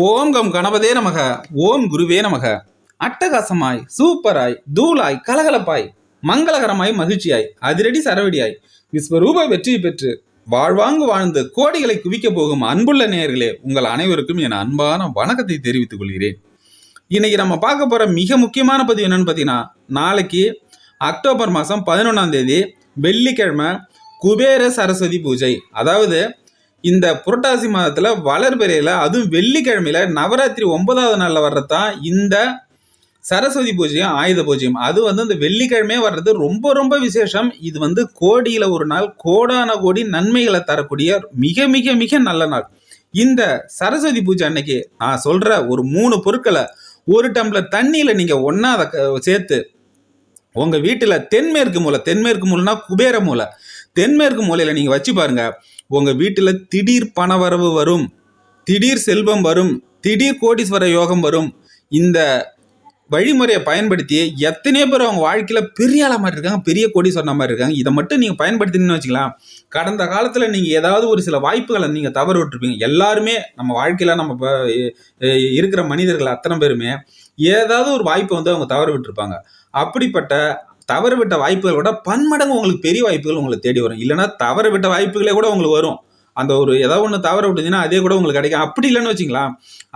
ஓம் come கணபதே நமக. ஓம் குருவே நமக. அட்டகாசமாய் சூப்பராய் தூளாய் கலகலப்பாய் மங்களகரமாய் மகிழ்ச்சியாய் அதிரடி சரவடியாய் விஸ்வரூப வெற்றி பெற்று வாழ்வாங்கு வாழ்ந்து கோடிகளை குவிக்க போகும் அன்புள்ள நேயர்களே உங்கள் அனைவருக்கும் என் அன்பான வணக்கத்தை தெரிவித்துக் கொள்கிறேன். இன்னைக்கு நம்ம பார்க்க போற மிக முக்கியமான பதிவு என்னன்னு பார்த்தீங்கன்னா நாளைக்கு அக்டோபர் மாதம் பதினொன்றாம் தேதி வெள்ளிக்கிழமை குபேர சரஸ்வதி பூஜை. அதாவது இந்த புரட்டாசி மாதத்தில் வளர்பெறையில் அதுவும் வெள்ளிக்கிழமையில் நவராத்திரி ஒன்பதாவது நாளில் வர்றதான் இந்த சரஸ்வதி பூஜையும் ஆயுத பூஜையும். அது வந்து இந்த வெள்ளிக்கிழமையே வர்றது ரொம்ப ரொம்ப விசேஷம். இது வந்து கோடியில் ஒரு நாள் கோடான கோடி நன்மைகளை தரக்கூடிய மிக மிக மிக நல்ல நாள். இந்த சரஸ்வதி பூஜை அன்னைக்கு நான் சொல்கிற ஒரு மூணு பொருட்களை ஒரு டம்ளர் தண்ணியில் நீங்கள் ஒன்றா அதை சேர்த்து உங்கள் வீட்டில் தென்மேற்கு மூலை தென்மேற்கு மூலைனா குபேர மூலை. தென்மேற்கு மூலையில் நீங்கள் வச்சு பாருங்கள் உங்கள் வீட்டில் திடீர் பணவரவு வரும் திடீர் செல்வம் வரும் திடீர் கோடீஸ்வர யோகம் வரும் இந்த வழிமுறையை பயன்படுத்தி எத்தனையோ பேர் அவங்க வாழ்க்கையில் பெரிய ஆளா மாதிரி இருக்காங்க பெரிய கோடீஸ்வரனா மாதிரி இருக்காங்க இதை மட்டும் நீங்கள் பயன்படுத்தினீங்கன்னு வச்சுக்கலாம். கடந்த காலத்தில் நீங்கள் ஏதாவது ஒரு சில வாய்ப்புகளை நீங்கள் தவறு விட்டுருப்பீங்க. எல்லாருமே நம்ம வாழ்க்கையில் நம்ம இருக்கிற மனிதர்கள் அத்தனை பேருமே ஏதாவது ஒரு வாய்ப்பை வந்து அவங்க தவறு விட்டுருப்பாங்க. அப்படிப்பட்ட தவறு விட்ட வாய்ப்புகளை விட பன்மடங்கு உங்களுக்கு பெரிய வாய்ப்புகள் உங்களை தேடி வரும். இல்லைன்னா தவறு விட்ட வாய்ப்புகளே கூட உங்களுக்கு வரும். அந்த ஒரு ஏதாவது ஒன்று தவற விட்டுச்சுன்னா அதே கூட உங்களுக்கு கிடைக்கும். அப்படி இல்லைன்னு வச்சிங்களா?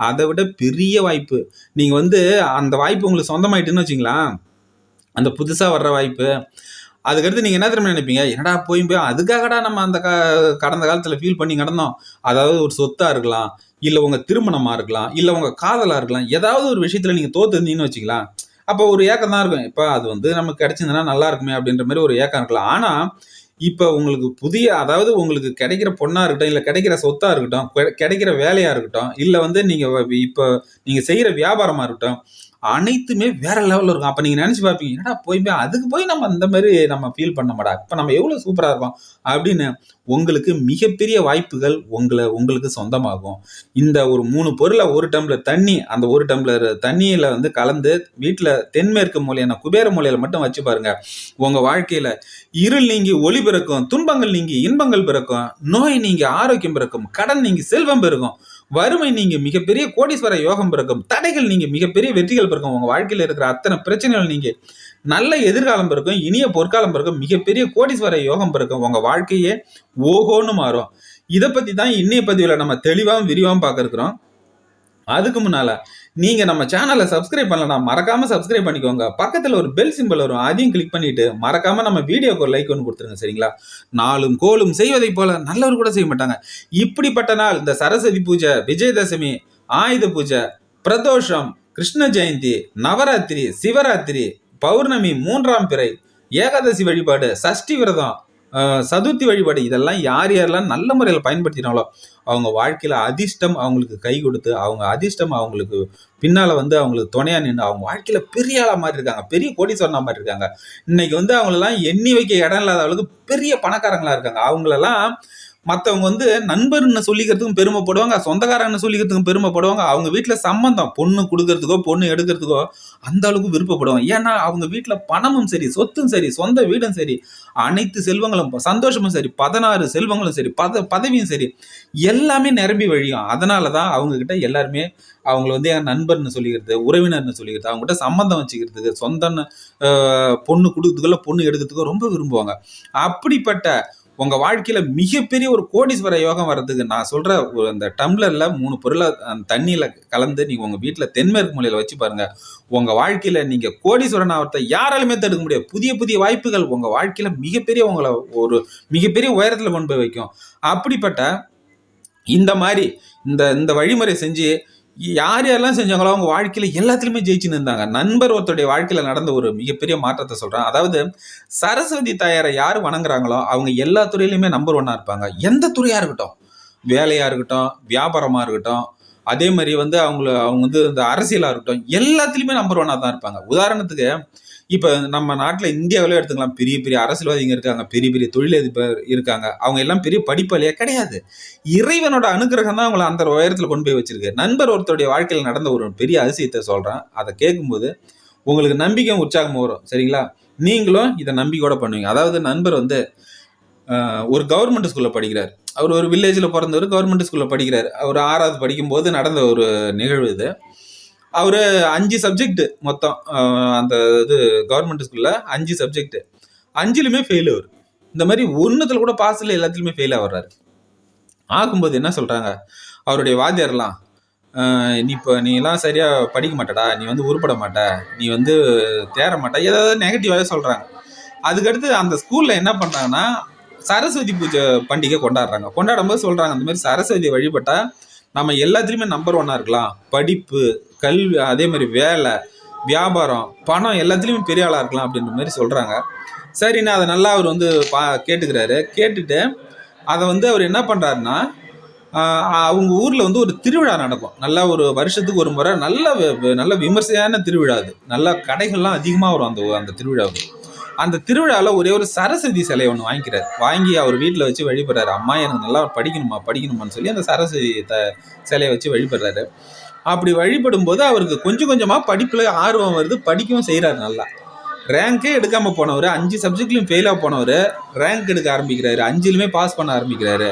அதை விட பெரிய வாய்ப்பு. நீங்கள் வந்து அந்த வாய்ப்பு உங்களுக்கு சொந்தமாயிட்டுன்னு வச்சிங்களா அந்த புதுசாக வர்ற வாய்ப்பு. அதுக்கடுத்து நீங்கள் என்ன திரும்ப நினைப்பீங்க? என்னடா போய் போய் அதுக்காகடா நம்ம அந்த க கடந்த காலத்தில் ஃபீல் பண்ணி கிடந்தோம் அதாவது ஒரு சொத்தாக இருக்கலாம். இல்லை உங்கள் திருமணமாக இருக்கலாம். இல்லை உங்கள் காதலாக இருக்கலாம். ஏதாவது ஒரு விஷயத்தில் நீங்கள் தோத்துருந்தீங்கன்னு வச்சிக்கலாம் அப்போ ஒரு ஏக்கம் தான் இருக்கும். இப்போ அது வந்து நமக்கு கிடைச்சிருந்தனா நல்லா இருக்குமே அப்படின்ற மாதிரி ஒரு ஏக்கம் இருக்கலாம். ஆனால் இப்போ உங்களுக்கு புதிய அதாவது உங்களுக்கு கிடைக்கிற பொண்ணாக இருக்கட்டும் இல்லை கிடைக்கிற சொத்தாக இருக்கட்டும் கிடைக்கிற வேலையாக இருக்கட்டும் இல்லை வந்து நீங்கள் இப்போ நீங்கள் செய்கிற வியாபாரமாக இருக்கட்டும் அனைத்துமே வேற லெவலில் இருக்கும். அப்போ நீங்கள் நினச்சி பார்ப்பீங்க என்னடா போய் அதுக்கு போய் நம்ம அந்த மாதிரி நம்ம ஃபீல் பண்ண மாட்டா. இப்போ நம்ம எவ்வளோ சூப்பராக இருக்கோம்? அப்படின்னு உங்களுக்கு மிகப்பெரிய வாய்ப்புகள் உங்களை உங்களுக்கு சொந்தமாகும். இந்த ஒரு மூணு பொருளை ஒரு டம்ளர் தண்ணி அந்த ஒரு டம்ளர் தண்ணியில் வந்து கலந்து வீட்டில் தென்மேற்கு மூலையான குபேர மூலையில் மட்டும் வச்சு பாருங்க. உங்கள் வாழ்க்கையில் இருள் நீங்கி ஒளி பிறக்கும் துன்பங்கள் நீங்கி இன்பங்கள் பிறக்கும் நோய் நீங்கி ஆரோக்கியம் பிறக்கும் கடன் நீங்கி செல்வம் பிறக்கும் வறுமை நீங்க மிகப்பெரிய கோடீஸ்வர யோகம் பிறக்கும். தடைகள் நீங்க மிகப்பெரிய வெற்றிகள் பிறக்கும். உங்க வாழ்க்கையில் இருக்கிற அத்தனை பிரச்சனைகள் நீங்க நல்ல எதிர்காலம் பிறக்கும் இனிய பொற்காலம் பிறக்கும் மிகப்பெரிய கோடீஸ்வர யோகம் பிறக்கும். உங்க வாழ்க்கையே ஓஹோன்னு மாறும். இதை பத்தி தான் இன்னைய பதிவில் நம்ம தெளிவாகவும் விரிவாகவும் பார்க்க அதுக்கு முன்னால நீங்க நம்ம சேனலை சப்ஸ்கிரைப் பண்ணலாம் மறக்காம சப்ஸ்கிரைப் பண்ணிக்கோங்க. பக்கத்துல ஒரு பெல் சிம்பிள் வரும். அதையும் கிளிக் பண்ணிட்டு மறக்காம நம்ம வீடியோக்கு ஒரு லைக் ஒன்று கொடுத்துருங்க சரிங்களா? நாளும் கோலும் செய்வதைப் போல நல்லவர் கூட செய்ய மாட்டாங்க. இப்படிப்பட்ட நாள் இந்த சரஸ்வதி பூஜை விஜயதசமி ஆயுத பூஜை பிரதோஷம் கிருஷ்ண ஜெயந்தி நவராத்திரி சிவராத்திரி பௌர்ணமி மூன்றாம் பிறை ஏகாதசி வழிபாடு சஷ்டி விரதம் சதுர்த்தி வழிபாடு இதெல்லாம் யார் யாரெல்லாம் நல்ல முறையில் பயன்படுத்தினாலோ அவங்க வாழ்க்கையில் அதிர்ஷ்டம் அவங்களுக்கு கை கொடுத்து அவங்க அதிர்ஷ்டம் அவங்களுக்கு பின்னால் வந்து அவங்களுக்கு துணையாக நின்று அவங்க வாழ்க்கையில் பெரிய ஆளாக மாதிரி இருக்காங்க. பெரிய கோடீஸ்வரனா மாதிரி இருக்காங்க. இன்னைக்கு வந்து அவங்களெல்லாம் எண்ணி வைக்க இடம் இல்லாத அளவுக்கு பெரிய பணக்காரங்களாக இருக்காங்க. அவங்களெல்லாம் மற்றவங்க வந்து நண்பர்னு சொல்லிக்கிறதுக்கும் பெருமைப்படுவாங்க சொந்தக்காரன்னு சொல்லிக்கிறதுக்கும் பெருமைப்படுவாங்க. அவங்க வீட்டில் சம்பந்தம் பொண்ணு கொடுக்கறதுக்கோ பொண்ணு எடுக்கிறதுக்கோ அந்த அளவுக்கு விருப்பப்படுவாங்க. ஏன்னா அவங்க வீட்டில் பணமும் சரி சொத்தும் சரி சொந்த வீடும் சரி அனைத்து செல்வங்களும் சந்தோஷமும் சரி பதினாறு செல்வங்களும் சரி பத பதவியும் சரி எல்லாமே நிரம்பி வழியும். அதனால தான் அவங்கக்கிட்ட எல்லாருமே அவங்கள வந்து என் நண்பர்னு சொல்லிக்கிறது உறவினர்னு சொல்லிக்கிறது அவங்ககிட்ட சம்பந்தம் வச்சுக்கிறதுக்கு சொந்தன்னு பொண்ணு கொடுக்கறதுக்கோ பொண்ணு எடுக்கிறதுக்கோ ரொம்ப விரும்புவாங்க. அப்படிப்பட்ட உங்க வாழ்க்கையில மிகப்பெரிய ஒரு கோடீஸ்வர யோகம் வர்றதுக்கு நான் சொல்ற ஒரு அந்த டம்ளர்ல மூணு பொருளை அந்த தண்ணியில கலந்து நீங்க உங்க வீட்டுல தென்மேற்கு மொழியில வச்சு பாருங்க. உங்க வாழ்க்கையில நீங்க கோடீஸ்வரன் ஆகிறத யாராலுமே தடுக்க முடியாது. புதிய புதிய வாய்ப்புகள் உங்க வாழ்க்கையில மிகப்பெரிய உங்களை ஒரு மிகப்பெரிய உயரத்துல கொண்டு போய் வைக்கும். அப்படிப்பட்ட இந்த மாதிரி இந்த இந்த வழிமுறை செஞ்சு யார் யாரெல்லாம் செஞ்சாங்களோ அவங்க வாழ்க்கையில எல்லாத்துலயுமே ஜெயிச்சுன்னு இருந்தாங்க. நண்பர் ஒருத்தருடைய வாழ்க்கையில நடந்த ஒரு மிகப்பெரிய மாற்றத்தை சொல்றேன். அதாவது சரஸ்வதி தாயாரை யார் வணங்குறாங்களோ அவங்க எல்லா துறையிலுமே நம்பர் ஒன்னா இருப்பாங்க. எந்த துறையா இருக்கட்டும். வேலையா இருக்கட்டும் வியாபாரமா இருக்கட்டும் அதே மாதிரி வந்து அவங்கள அவங்க வந்து இந்த அரசியலாக இருக்கட்டும் எல்லாத்துலேயுமே நம்பர் ஒன்னாக தான் இருப்பாங்க. உதாரணத்துக்கு இப்போ நம்ம நாட்டில் இந்தியாவிலே எடுத்துக்கலாம். பெரிய பெரிய அரசியல்வாதிங்க இருக்காங்க பெரிய பெரிய தொழிலதிபர் இருக்காங்க. அவங்க எல்லாம் பெரிய படிப்பாளியா கிடையாது. இறைவனோட அனுகிரகம் தான் அவங்கள அந்த உயரத்தில் கொண்டு போய் வச்சிருக்கு. நண்பர் ஒருத்தருடைய வாழ்க்கையில் நடந்த ஒரு பெரிய அதிசயத்தை சொல்கிறேன் அதை கேட்கும்போது உங்களுக்கு நம்பிக்கை உற்சாகம் வரும். சரிங்களா? நீங்களும் இதை நம்பிக்கையோட பண்ணுவீங்க. அதாவது நண்பர் வந்து ஒரு கவர்மெண்ட் ஸ்கூலில் படிக்கிறார். அவர் ஒரு வில்லேஜில் பிறந்தவர் கவர்மெண்ட் ஸ்கூலில் படிக்கிறார். அவர் ஆறாவது படிக்கும்போது நடந்த ஒரு நிகழ்வு இது. அவர் அஞ்சு சப்ஜெக்ட் மொத்தம் அந்த இது கவர்மெண்ட் ஸ்கூலில் அஞ்சு சப்ஜெக்ட் அஞ்சுலையுமே ஃபெயில் அவர். இந்த மாதிரி ஒன்றுத்தில் கூட பாஸ் இல்லை எல்லாத்துலேயுமே ஃபெயில் ஆகிறாரு ஆகும்போது என்ன சொல்கிறாங்க அவருடைய வாத்தியார்லாம் நீ இப்போ நீ எல்லாம் சரியாக படிக்க மாட்டடா. நீ வந்து உருப்பட மாட்ட. நீ வந்து தேர மாட்ட. ஏதாவது நெகட்டிவாகவே சொல்கிறாங்க அதுக்கடுத்து அந்த ஸ்கூலில் என்ன பண்ணுறாங்கன்னா சரஸ்வதி பூஜை பண்டிகை கொண்டாடுறாங்க. கொண்டாடும் போது சொல்கிறாங்க அந்த மாதிரி சரஸ்வதி வழிபட்டால் நம்ம எல்லாத்துலேயுமே நம்பர் ஒன்னாக இருக்கலாம். படிப்பு கல்வி அதே மாதிரி வேலை வியாபாரம் பணம் எல்லாத்துலேயுமே பெரிய ஆளாக இருக்கலாம் அப்படின்ற மாதிரி சொல்கிறாங்க சரின்னு அதை நல்லா அவர் வந்து பா கேட்டுக்கிறாரு. கேட்டுட்டு அதை வந்து அவர் என்ன பண்ணுறாருன்னா அவங்க ஊரில் வந்து ஒரு திருவிழா நடக்கும். நல்லா ஒரு வருஷத்துக்கு ஒரு முறை நல்ல நல்ல விமர்சையான திருவிழா அது. நல்ல கடைகள்லாம் அதிகமாக வரும் அந்த அந்த திருவிழாவுக்கு. அந்த திருவிழாவில் ஒரே ஒரு சரஸ்வதி சிலையை ஒன்று வாங்கிக்கிறார். வாங்கி அவர் வீட்டில் வச்சு வழிபடுறாரு. அம்மா எனக்கு நல்லா படிக்கணுமா படிக்கணுமான்னு சொல்லி அந்த சரஸ்வதி த சிலையை வச்சு வழிபடுறாரு. அப்படி வழிபடும் போது அவருக்கு கொஞ்சம் கொஞ்சமாக படிப்பில் ஆர்வம் வருது. படிக்கவும் செய்கிறாரு நல்லா. ரேங்க்கே எடுக்காமல் போனவர் அஞ்சு சப்ஜெக்ட்லையும் ஃபெயிலாக போனவர் ரேங்க் எடுக்க ஆரம்பிக்கிறாரு. அஞ்சிலுமே பாஸ் பண்ண ஆரம்பிக்கிறாரு.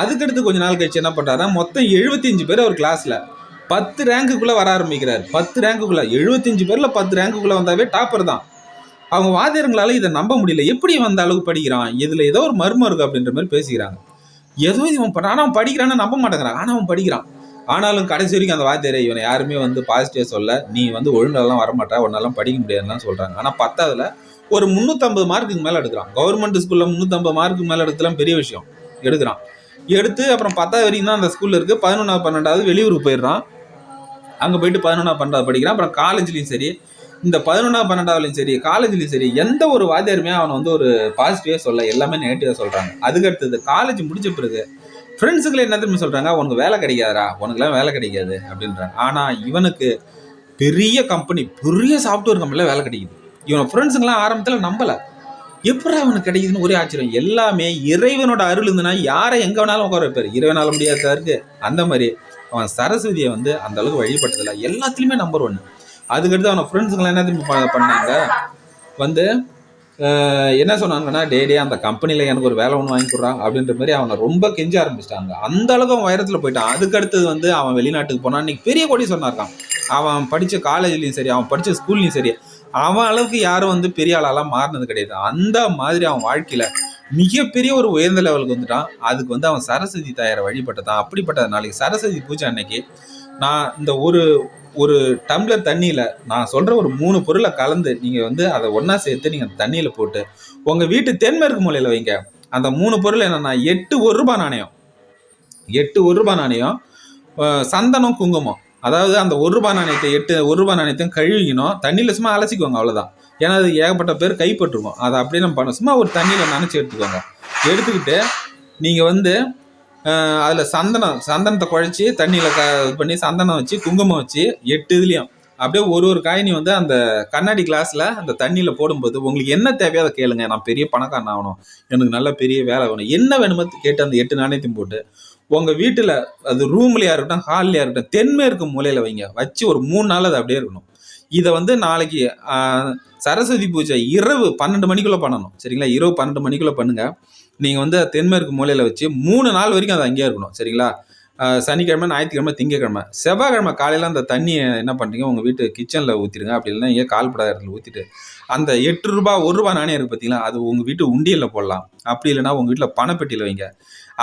அதுக்கடுத்து கொஞ்ச நாள் கழிச்சு என்ன பண்ணுறாருன்னா மொத்தம் 75 பேர் அவர் கிளாஸில் பத்து ரேங்க்குள்ளே வர ஆரம்பிக்கிறார். பத்து ரேங்க்குள்ளே எழுபத்தஞ்சு பேரில் பத்து ரேங்க்குள்ளே வந்தாவே டாப்பர் தான். அவங்க வாத்தியாருங்களால இதை நம்ப முடியல. எப்படி வந்த அளவுக்கு படிக்கிறான்? இதில் ஏதோ ஒரு மர்மம் இருக்கு அப்படின்ற மாதிரி பேசிக்கிறாங்க. ஏதோ இவன் பண்ண ஆனால் அவன் படிக்கிறான்னு நம்ப மாட்டேங்கிறான். ஆனால் அவன் படிக்கிறான். ஆனாலும் கடைசி வரைக்கும் அந்த வாத்தியாரை இவனை யாருமே வந்து பாசிட்டிவாக சொல்ல நீ வந்து ஒழுங்கெல்லாம் வரமாட்டா உன்னாலாம் படிக்க முடியாதுன்னு சொல்கிறாங்க ஆனால் பத்தாவதுல ஒரு முந்நூற்றம்பது மார்க்குக்கு மேலே எடுக்கிறான். கவர்மெண்ட் ஸ்கூலில் முந்நூற்றம்பது மார்க்குக்கு மேலே எடுக்கலாம் பெரிய விஷயம். எடுக்கிறான். எடுத்து அப்புறம் பத்தாவது வரைக்கும் தான் அந்த ஸ்கூலில் இருக்குது பதினொன்றாவது பன்னெண்டாவது வெளியூருக்கு போயிடுறான். அங்கே போயிட்டு பதினொன்றாவது பன்னெண்டாவது படிக்கிறான். அப்புறம் காலேஜ்லேயும் சரி இந்த பதினொன்றாம் பன்னெண்டாவிலையும் சரி காலேஜ்லையும் சரி எந்த ஒரு வாத்தியாருமே அவனை வந்து ஒரு பாசிட்டிவாக சொல்ல எல்லாமே நெகட்டிவாக சொல்கிறாங்க அதுக்கு அடுத்தது காலேஜ் முடிச்ச பிறகு ஃப்ரெண்ட்ஸுகளை என்ன திரும்பி சொல்கிறாங்க உனக்கு வேலை கிடைக்காதரா உனக்குலாம் வேலை கிடைக்காது அப்படின்றாங்க. ஆனால் இவனுக்கு பெரிய கம்பெனி பெரிய சாஃப்ட்வேர் கம்பெனியில் வேலை கிடைக்குது. இவன் ஃப்ரெண்ட்ஸுங்களாம் ஆரம்பத்தில் நம்பலை. எப்படி அவனுக்கு கிடைக்குதுன்னு ஒரே ஆச்சரியம். எல்லாமே இறைவனோட அருள் இருந்ததுன்னா யாரை எங்கே வேணாலும் உட்கார வைப்பார். இறைவனால முடியாத இருக்குது அந்த மாதிரி அவன் சரஸ்வதியை வந்து அந்த அளவுக்கு வழிபட்டதில்ல. எல்லாத்துலேயுமே நம்பர் ஒன்று அதுக்கடுத்து அவனை ஃப்ரெண்ட்ஸுங்களாம் என்ன திரும்பி பண்ணாங்க? வந்து என்ன சொன்னாங்கன்னா டே டே அந்த கம்பெனியில் எனக்கு ஒரு வேலை ஒன்று வாங்கி கொடுறா அப்படின்ற மாதிரி அவனை ரொம்ப கெஞ்ச ஆரம்பிச்சிட்டாங்க. அந்த அளவுக்கு அவன் உயரத்தில் போயிட்டான். அதுக்கு அடுத்தது வந்து அவன் வெளிநாட்டுக்கு போனான். இன்னைக்கு பெரிய கொடி சொன்னார்க்கான் அவன் படித்த காலேஜ்லேயும் சரி அவன் படித்த ஸ்கூல்லையும் சரி அவன் அளவுக்கு யாரும் வந்து பெரிய ஆளாலாம் மாறினது கிடையாது. அந்த மாதிரி அவன் வாழ்க்கையில் மிகப்பெரிய ஒரு உயர்ந்த லெவலுக்கு வந்துட்டான். அதுக்கு வந்து அவன் சரஸ்வதி தாயாரை வழிபட்டதான். அப்படிப்பட்ட நாளைக்கு சரஸ்வதி பூஜை அன்னைக்கு நான் இந்த ஒரு ஒரு டம்ளர் தண்ணியில் நான் சொல்கிற ஒரு மூணு பொருளை கலந்து நீங்கள் வந்து அதை ஒன்றா சேர்த்து நீங்கள் தண்ணியில் போட்டு உங்கள் வீட்டு தென்மேற்கு மூலையில் வைங்க. அந்த மூணு பொருள் என்னென்னா எட்டு ஒரு ரூபாய் நாணயம். எட்டு ஒரு ரூபாய் நாணயம் சந்தனம் குங்குமம். அதாவது அந்த ஒரு ரூபாய் நாணயத்தை எட்டு ஒரு ரூபாய் நாணயத்தையும் கழுவிக்கணும். தண்ணியில் சும்மா அலசிக்கோங்க அவ்வளோதான் ஏன்னா அது ஏகப்பட்ட பேர் கைப்பற்றுவோம் அதை அப்படியே நம்ம பண்ண சும்மா ஒரு தண்ணியில் நினச்சி எடுத்துக்கோங்க. எடுத்துக்கிட்டு நீங்கள் வந்து அதில் சந்தனம் சந்தனத்தை குழைச்சி தண்ணியில் க இது பண்ணி சந்தனம் வச்சு குங்குமம் வச்சு எட்டு இதுலேயும். அப்படியே ஒரு ஒரு காயினி வந்து அந்த கண்ணாடி கிளாஸில் அந்த தண்ணியில் போடும்போது உங்களுக்கு என்ன தேவையோ அதை கேளுங்க. நான் பெரிய பணக்காரன் ஆகணும். எனக்கு நல்ல பெரிய வேலை வேணும். என்ன வேணுமோ கேட்டு அந்த எட்டு நாணயத்தையும் போட்டு உங்கள் வீட்டில் அது ரூம்லையா இருக்கட்டும் ஹால்லையாக இருக்கட்டும் தென்மேற்கு மூலையில் வைங்க. வச்சு ஒரு மூணு நாள் அது அப்படியே இருக்கணும். இதை வந்து நாளைக்கு சரஸ்வதி பூஜை இரவு பன்னெண்டு மணிக்குள்ளே பண்ணணும். சரிங்களா? இரவு பன்னெண்டு மணிக்குள்ளே பண்ணுங்கள் நீங்கள் வந்து தென்மேற்கு மூலையில் வச்சு மூணு நாள் வரைக்கும் அது அங்கேயே இருக்கணும் சரிங்களா? சனிக்கிழமை ஞாயிற்றுக்கிழமை திங்கக்கிழமை. செவ்வாய்க்கிழமை காலையில் அந்த தண்ணியை என்ன பண்ணுறீங்க உங்கள் வீட்டு கிச்சனில் ஊற்றிடுங்க அப்படி இல்லைன்னா இங்கே கால்படாத இடத்துல ஊற்றிட்டு அந்த எட்டு ரூபா ஒரு ரூபா நாணயம் இருக்குது பார்த்தீங்களா? அது உங்கள் வீட்டு உண்டியலில் போடலாம். அப்படி இல்லைன்னா உங்கள் வீட்டில் பணப்பெட்டியில் வைங்க.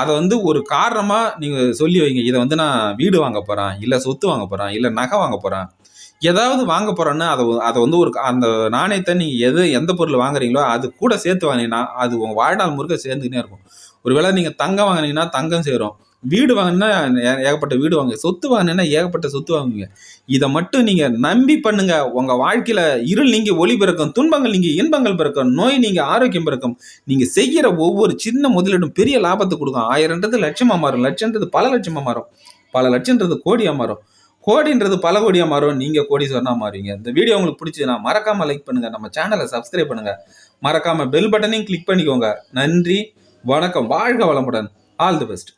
அதை வந்து ஒரு காரணமாக நீங்கள் சொல்லி வைங்க. இதை வந்து நான் வீடு வாங்க போகிறேன் இல்லை சொத்து வாங்க போகிறேன் இல்லை நகை வாங்க போகிறேன் ஏதாவது வாங்க போகிறோன்னா அதை அதை வந்து ஒரு அந்த நாணயத்தை நீங்கள் எது எந்த பொருள் வாங்குறீங்களோ அது கூட சேர்த்து வாங்கினீங்கன்னா அது உங்கள் வாழ்நாள் முழுக்க சேர்ந்துக்கினே இருக்கும். ஒருவேளை நீங்கள் தங்கம் வாங்குனீங்கன்னா தங்கம் சேரும். வீடு வாங்கினா ஏகப்பட்ட வீடு வாங்க சொத்து வாங்கினா ஏகப்பட்ட சொத்து வாங்குவீங்க இதை மட்டும் நீங்கள் நம்பி பண்ணுங்க. உங்கள் வாழ்க்கையில் இருள் நீங்க ஒளி பிறக்கும் துன்பங்கள் நீங்க இன்பங்கள் பிறக்கும் நோய் நீங்க ஆரோக்கியம் பிறக்கும் நீங்க செய்கிற ஒவ்வொரு சின்ன முதலீடும் பெரிய லாபத்தை கொடுக்கும். ஆயிரம்ன்றது லட்சமா மாறும். லட்சம்ன்றது பல லட்சமா மாறும். பல லட்சம்ன்றது கோடியா மாறும். கோடின்றது பல கோடியாக மாறும். கோடி சொன்னால் மாறுவீங்க. இந்த வீடியோ உங்களுக்கு பிடிச்சதுன்னா மறக்காமல் லைக் பண்ணுங்கள் நம்ம சேனலை சப்ஸ்கிரைப் பண்ணுங்கள் மறக்காமல் பெல் பட்டனையும் கிளிக் பண்ணிக்கோங்க. நன்றி வணக்கம். வாழ்க வளமுடன். All the best